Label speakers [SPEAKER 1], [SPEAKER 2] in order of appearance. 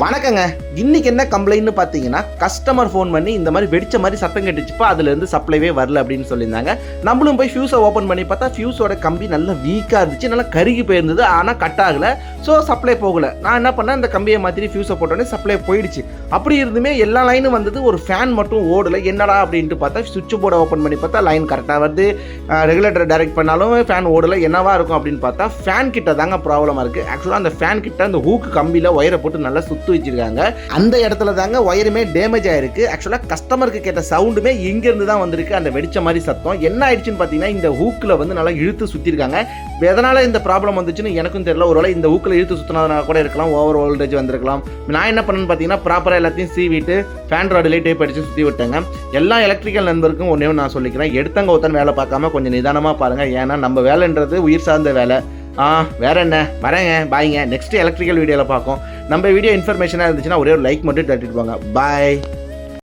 [SPEAKER 1] வணக்கங்க. இன்னைக்கு என்ன கம்ப்ளைண்ட்னு பார்த்தீங்கன்னா கஸ்டமர் ஃபோன் பண்ணி இந்த மாதிரி வெடிச்ச மாதிரி சத்தம் கேட்டுச்சுப்பா அதுலேருந்து சப்ளைவே வரல அப்படின்னு சொல்லியிருந்தாங்க. நம்மளும் போய் ஃபியூஸை ஓப்பன் பண்ணி பார்த்தா ஃபியூஸோட கம்பி நல்லா வீக்காக இருந்துச்சு நல்லா கருகி போயிருந்தது ஆனால் கட் ஆகலை. ஸோ சப்ளை போகலை. நான் என்ன பண்ணேன் அந்த கம்பியை மாற்றி ஃபியூஸை போட்டோன்னே சப்ளை போயிடுச்சு. அப்படி இருந்துமே எல்லா லைனும் வந்தது ஒரு ஃபேன் மட்டும் ஓடலை. என்னடா அப்படின்ட்டு பார்த்தா சுவிட்ச் போர்டை ஓப்பன் பண்ணி பார்த்தா லைன் கரெக்டாக வருது. ரெகுலேட்டர் டைரக்ட் பண்ணாலும் ஃபேன் ஓடலை என்னவா இருக்கும் அப்படின்னு பார்த்தா ஃபேன் கிட்ட தாங்க ப்ராப்ளமாக இருக்குது ஆக்சுவலாக அந்த ஃபேன் கிட்ட அந்த ஹூக்கு கம்பியில் ஒயரை போட்டு நல்லா சுற்றி வச்சிருக்காங்க. அந்த இடத்துல தாங்க ஒயருமே டேமேஜ் ஆயிருக்கு. ஆக்சுவலாக கஸ்டமருக்கு கேட்ட சவுண்டுமே இங்கேருந்து தான் வந்திருக்கு. அந்த வெடிச்ச மாதிரி சத்தம். என்ன ஆயிடுச்சுன்னு பார்த்தீங்கன்னா இந்த ஹூக்கில் வந்து நல்லா இழுத்து சுற்றிருக்காங்க எதனால் இந்த ப்ராப்ளம் வந்துச்சுன்னு எனக்கும் தெரியல. ஒருவேளை இந்த ஹூக்கில் இழுத்து சுற்றினதுனால கூட இருக்கலாம். ஓவர் வோல்டேஜ் வந்திருக்கலாம். நான் என்ன பண்ணேன்னு பார்த்தீங்கன்னா ப்ராப்பராக எல்லாத்தையும் சீவிட்டு ஃபேன் ராடுலேயே டேப் அடித்து சுற்றி விட்டேங்க. எல்லா எலக்ட்ரிக்கல் நண்பருக்கும் ஒன்றே நான் சொல்லிக்கிறேன். எடுத்தங்க ஒருத்தன் வேலை பார்க்காம கொஞ்சம் நிதானமாக பாருங்கள் ஏன்னா நம்ம வேலைன்றது உயிர் சார்ந்த வேலை. ஆ வேற என்ன வரேங்க பாய்ங்க. நெக்ஸ்ட் எலக்ட்ரிக்கல் வீடியோவில் பார்க்கும். நம்ம வீடியோ இன்ஃபர்மேஷனாக இருந்துச்சுன்னா ஒரே ஒரு லைக் மட்டும் தட்டிட்டு போங்க. பாய்